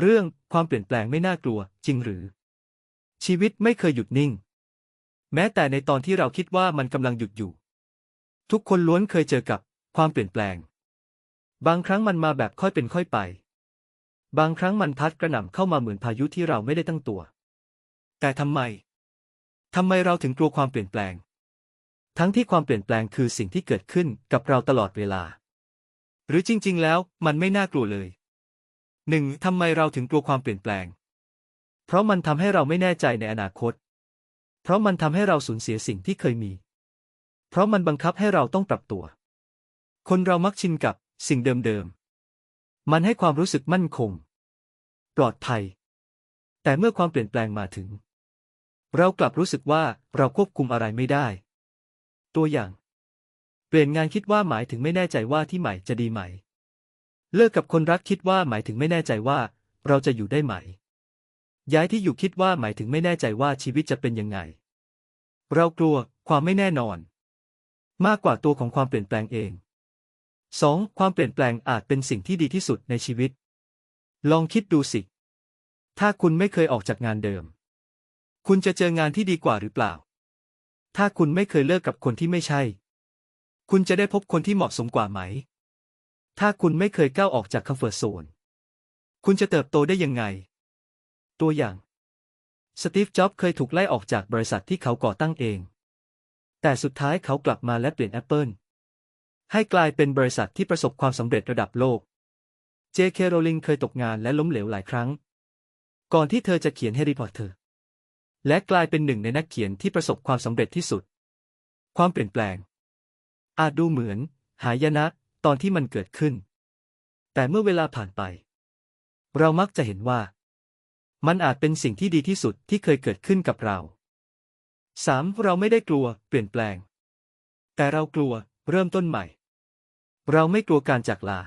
เรื่องความเปลี่ยนแปลงไม่น่ากลัว จริงหรือ ชีวิตไม่เคยหยุดนิ่ง แม้แต่ในตอนที่เราคิดว่ามันกำลังหยุดอยู่ ทุกคนล้วนเคยเจอกับความเปลี่ยนแปลง บางครั้งมันมาแบบค่อยเป็นค่อยไป บางครั้งมันพัดกระหน่ำเข้ามาเหมือนพายุที่เราไม่ได้ตั้งตัว แต่ทำไมทำไมเราถึงกลัวความเปลี่ยนแปลง ทั้งที่ความเปลี่ยนแปลงคือสิ่งที่เกิดขึ้นกับเราตลอดเวลา หรือจริง ๆ แล้วมันไม่น่ากลัวเลย หนึ่งทำไมเราถึงกลัวความเปลี่ยนแปลง เพราะมันทำให้เราไม่แน่ใจในอนาคต เพราะมันทำให้เราสูญเสียสิ่งที่เคยมี เพราะมันบังคับให้เราต้องปรับตัว คนเรามักชินกับสิ่งเดิมๆ มันให้ความรู้สึกมั่นคง ปลอดภัย แต่เมื่อความเปลี่ยนแปลงมาถึง เรากลับรู้สึกว่าเราควบคุมอะไรไม่ได้ ตัวอย่าง เปลี่ยนงานคิดว่าหมายถึงไม่แน่ใจว่าที่ใหม่จะดีไหม เลิกกับคนรักคิดว่าหมายถึงไม่แน่ใจว่า เราจะอยู่ได้ไหม ย้ายที่อยู่คิดว่าหมายถึงไม่แน่ใจว่าชีวิตจะเป็นยังไง เรากลัวความไม่แน่นอน มากกว่าตัวของความเปลี่ยนแปลงเอง 2. ความเปลี่ยนแปลงอาจเป็นสิ่งที่ดีที่สุดในชีวิต ลองคิดดูสิ ถ้าคุณไม่เคยออกจากงานเดิม คุณจะเจองานที่ดีกว่าหรือเปล่า ถ้าคุณไม่เคยเลิกกับคนที่ไม่ใช่ คุณจะได้พบคนที่เหมาะสมกว่าไหม ถ้าคุณไม่เคยก้าวออกจากคอมฟอร์ทโซน คุณจะเติบโตได้ยังไง ตัวอย่าง สตีฟ จ็อบส์เคยถูกไล่ออกจากบริษัทที่เขาก่อตั้งเอง แต่สุดท้ายเขากลับมาและเปลี่ยนแอปเปิลให้กลายเป็นบริษัทที่ประสบความสำเร็จระดับโลกเจเคโรลิงเคยตกงานและล้มเหลวหลายครั้ง ก่อนที่เธอจะเขียนแฮร์รี่พอตเตอร์ และกลายเป็นหนึ่งในนักเขียนที่ประสบความสำเร็จที่สุด ความเปลี่ยนแปลง อาจดูเหมือน หายนะ ตอนที่มันเกิดขึ้น แต่เมื่อเวลาผ่านไป เรามักจะเห็นว่า มันอาจเป็นสิ่งที่ดีที่สุดที่เคยเกิดขึ้นกับเรา 3. เราไม่ได้กลัวเปลี่ยนแปลง แต่เรากลัวเริ่มต้นใหม่ เราไม่กลัวการจากลา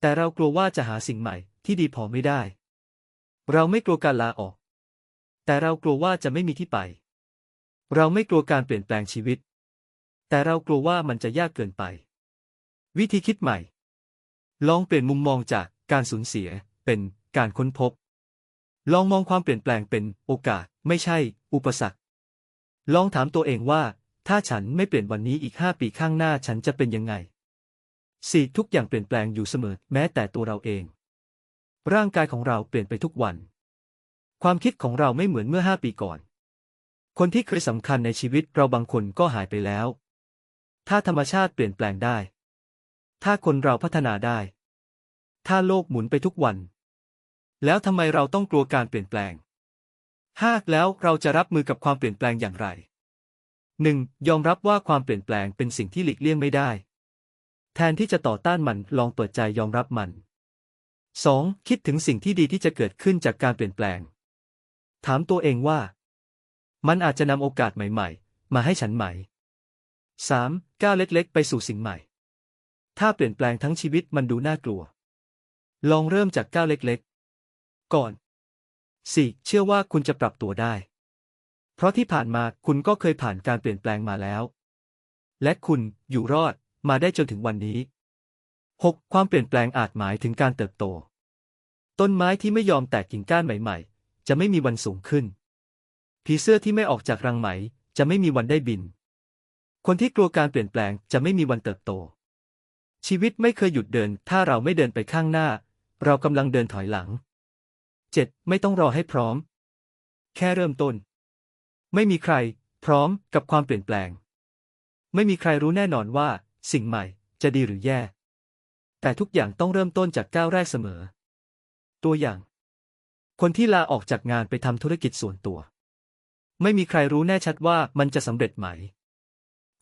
แต่เรากลัวว่าจะหาสิ่งใหม่ที่ดีพอไม่ได้ เราไม่กลัวการลาออก แต่เรากลัวว่าจะไม่มีที่ไป เราไม่กลัวการเปลี่ยนแปลงชีวิต แต่เรากลัวว่ามันจะยากเกินไป วิธีคิดใหม่ ลองเปลี่ยนมุมมองจากการสูญเสีย เป็นการค้นพบ ลองมองความเปลี่ยนแปลงเป็นโอกาส ไม่ใช่ อุปสรรค ลองถามตัวเองว่า ถ้าฉันไม่เปลี่ยนวันนี้อีกห้าปีข้างหน้าฉันจะเป็นยังไงสี่ทุกอย่างเปลี่ยนแปลงอยู่เสมอ แม้แต่ตัวเราเอง ร่างกายของเราเปลี่ยนไปทุกวัน ความคิดของเราไม่เหมือนเมื่อห้าปีก่อน คนที่เคยสำคัญในชีวิตเราบางคนก็หายไปแล้ว ถ้าธรรมชาติเปลี่ยนแปลงได้ ถ้าคนเราพัฒนาได้ ถ้าโลกหมุนไปทุกวัน แล้วทำไมเราต้องกลัวการเปลี่ยนแปลงห้าแล้วเราจะรับมือกับความเปลี่ยนแปลงอย่างไรหนึ่งยอมรับว่าความเปลี่ยนแปลงเป็นสิ่งที่หลีกเลี่ยงไม่ได้ แทนที่จะต่อต้านมันลองเปิดใจยอมรับมัน 2. คิดถึงสิ่งที่ดีที่จะเกิดขึ้นจากการเปลี่ยนแปลง ถามตัวเองว่า มันอาจจะนำโอกาสใหม่ ๆ มาให้ฉันไหม 3. ก้าวเล็กๆ ไปสู่สิ่งใหม่ ถ้าเปลี่ยนแปลงทั้งชีวิตมันดูน่ากลัว ลองเริ่มจากก้าวเล็กๆ ก่อน 4. เชื่อว่าคุณจะปรับตัวได้ เพราะที่ผ่านมาคุณก็เคยผ่านการเปลี่ยนแปลงมาแล้ว และคุณอยู่รอดมาได้จนถึงวันนี้ 6. ความเปลี่ยนแปลงอาจหมายถึงการเติบโต ต้นไม้ที่ไม่ยอมแตกกิ่งก้านใหม่ ๆ จะไม่มีวันสูงขึ้น ผีเสื้อที่ไม่ออกจากรังไหม จะไม่มีวันได้บิน คนที่กลัวการเปลี่ยนแปลงจะไม่มีวันเติบโต ชีวิตไม่เคยหยุดเดิน ถ้าเราไม่เดินไปข้างหน้า เรากำลังเดินถอยหลัง 7. ไม่ต้องรอให้พร้อม แค่เริ่มต้น ไม่มีใคร พร้อมกับความเปลี่ยนแปลง ไม่มีใครรู้แน่นอนว่า สิ่งใหม่จะดีหรือแย่ แต่ทุกอย่างต้องเริ่มต้นจากก้าวแรกเสมอ ตัวอย่าง คนที่ลาออกจากงานไปทำธุรกิจส่วนตัว ไม่มีใครรู้แน่ชัดว่ามันจะสำเร็จไหม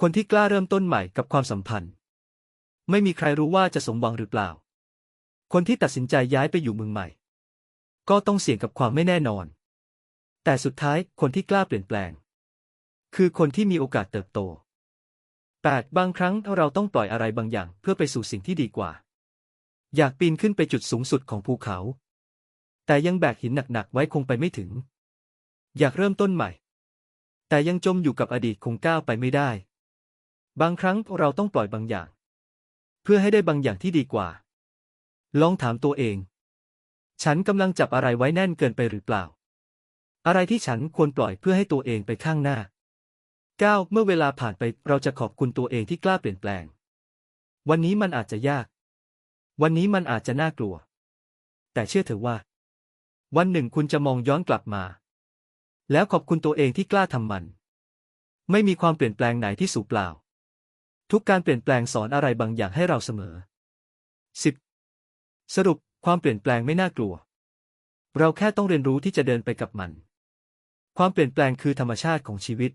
คนที่กล้าเริ่มต้นใหม่กับความสัมพันธ์ ไม่มีใครรู้ว่าจะสมหวังหรือเปล่า คนที่ตัดสินใจย้ายไปอยู่เมืองใหม่ ก็ต้องเสี่ยงกับความไม่แน่นอน แต่สุดท้ายคนที่กล้าเปลี่ยนแปลง คือคนที่มีโอกาสเติบโต 8. บางครั้งเราต้องปล่อยอะไรบางอย่างเพื่อไปสู่สิ่งที่ดีกว่า อยากปีนขึ้นไปจุดสูงสุดของภูเขา แต่ยังแบกหินหนักๆไว้คงไปไม่ถึง อยากเริ่มต้นใหม่ แต่ยังจมอยู่กับอดีตคงก้าวไปไม่ได้ บางครั้งเราต้องปล่อยบางอย่าง เพื่อให้ได้บางอย่างที่ดีกว่า ลองถามตัวเอง ฉันกำลังจับอะไรไว้แน่นเกินไปหรือเปล่า อะไรที่ฉันควรปล่อยเพื่อให้ตัวเองไปข้างหน้า 9. เมื่อเวลาผ่านไปเราจะขอบคุณตัวเองที่กล้าเปลี่ยนแปลง วันนี้มันอาจจะยาก วันนี้มันอาจจะน่ากลัว แต่เชื่อเถอะว่า วันหนึ่งคุณจะมองย้อนกลับมา แล้วขอบคุณตัวเองที่กล้าทำมัน ไม่มีความเปลี่ยนแปลงไหนที่สูญเปล่า ทุกการเปลี่ยนแปลงสอนอะไรบางอย่างให้เราเสมอ 10. สรุปความเปลี่ยนแปลงไม่น่ากลัว เราแค่ต้องเรียนรู้ที่จะเดินไปกับมัน ความเปลี่ยนแปลงคือธรรมชาติของชีวิต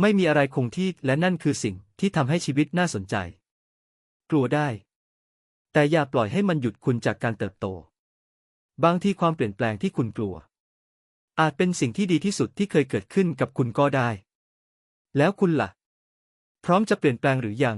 ไม่มีอะไรคงที่และนั่นคือสิ่งที่ทำให้ชีวิตน่าสนใจ กลัวได้ แต่อย่าปล่อยให้มันหยุดคุณจากการเติบโต บางทีความเปลี่ยนแปลงที่คุณกลัว อาจเป็นสิ่งที่ดีที่สุดที่เคยเกิดขึ้นกับคุณก็ได้ แล้วคุณล่ะ พร้อมจะเปลี่ยนแปลงหรือยัง